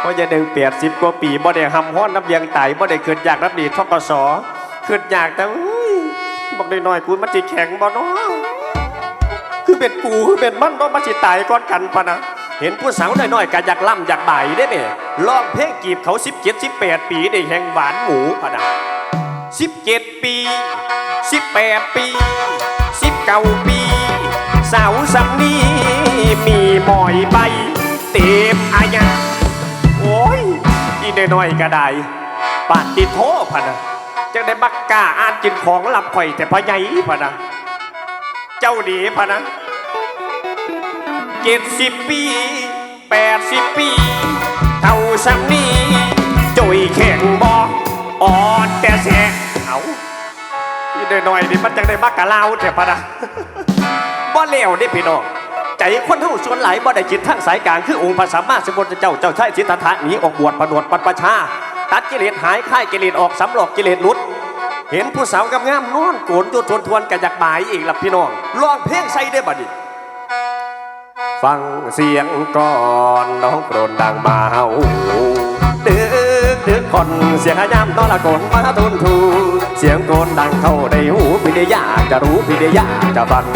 เพราะจะหนึ่งเปียดสิบกว่าปีบ่ได้หำห้อนน้ำเบียงไตบ่ได้เกิดอยากรับดีทกศเกิดอยากแต่อุ้ยบอกได้น้อยๆกูมันจิแข็งบ่เนาะคือเป็นกูคือเป็นมันเนาะมันจิตายก่อนกันปะนะเห็นผู้สาวน้อยๆก็อยากล่ำอยากบ่ายได้ไหมลองเพลงจีบเขาสิบเจ็ดสิบแปดปีได้แห่งหวานหมูปะนะสิบเจ็ดปีสิบแปดปีสิบเก้าปีสาวสำนีมีหมอยใบเต็มอายาโอ้ย อีน้อยๆก็ได้ปาติโทพะนะจังได้บักกล้าอ่านกินของลำข่อยแต่พอใหญ่พะนะเจ้าดีพะนะเจ็ดสิบปีแปดสิบปีเท่าสำนีจุยแข็งบออ่อนแต่แสะเอาอีน้อยๆนี่มันจังได้บักกะลาวแต่พะนะบ่เลวนี่พี่น้อง ใจคนเฮาส่วนหลายบ่ได้จิตทางสายกลางคือองค์พระสัมมาสัมพุทธเจ้าเจ้าชายสิทธัตถะหนีออกบวชประนวดปัดประชา ตัดกิเลสหายค่ายกิเลสออกสำหลอกกิเลสลุด เห็นผู้สาวกับงามนอนโกนจุดทวนทวนกันอยากบายอีกหล่ะพี่น้องร้องเพลงใส่ได้บัดนี้ฟังเสียงก่อนน้องโปรดดังมาเฮาดึกดึกคนเสียงยามนอนละโกนมาทุนทู เสียงโกนดังเข้าในหูพี่ได้ยากจะรู้พี่ได้ยากจะฟัง